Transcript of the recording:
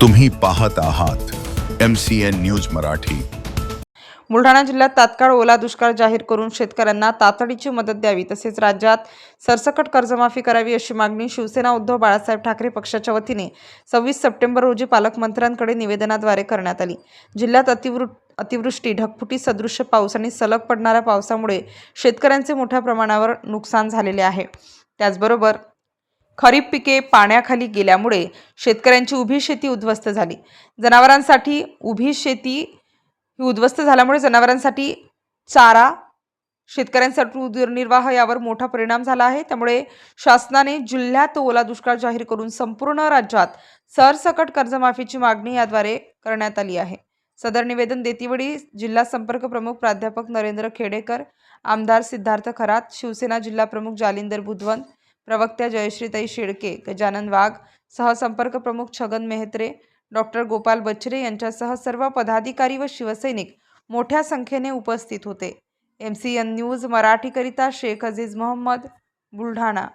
तुम्ही पाहत आहात M C N news Marathi. Buldhana जिल्ह्यात तात्काळ ओला दुष्काळ जाहीर करून शेतकऱ्यांना तातडीची मदत द्यावी तसेच राज्यात सरसकट कर्जमाफी करावी अशी मागणी शिवसेना उद्धव बाळासाहेब ठाकरे पक्षाच्या वतीने सव्वीस सप्टेंबर रोजी पालकमंत्र्यांकडे निवेदनाद्वारे करण्यात आली. जिल्ह्यात अतिवृ अतिवृष्टी ढगफुटी सदृश्य पाऊस आणि सलग पडणाऱ्या पावसामुळे शेतकऱ्यांचे मोठ्या प्रमाणावर नुकसान झालेले आहे. त्याचबरोबर खरीप पिके पाण्याखाली गेल्यामुळे शेतकऱ्यांची उभी शेती उद्ध्वस्त झाली. जनावरांसाठी उभी शेती ही उद्ध्वस्त झाल्यामुळे जनावरांसाठी चारा शेतकऱ्यांसाठी उदरनिर्वाह यावर मोठा परिणाम झाला आहे. त्यामुळे शासनाने जिल्ह्यात ओला दुष्काळ जाहीर करून संपूर्ण राज्यात सरसकट कर्जमाफीची मागणी याद्वारे करण्यात आली आहे. सदर निवेदन देतीवेळी जिल्हा संपर्क प्रमुख प्राध्यापक नरेंद्र खेडेकर आमदार सिद्धार्थ खरात शिवसेना जिल्हा प्रमुख जालिंदर बुधवंत प्रवक्त्या जयश्रीताई शेळके गजानन वाघ सहसंपर्क प्रमुख छगन मेहत्रे डॉक्टर गोपाल बच्चरे यांच्यासह सर्व पदाधिकारी व शिवसैनिक मोठ्या संख्येने उपस्थित होते. एम सी एन न्यूज मराठीकरिता शेख अजीज मोहम्मद बुलढाणा.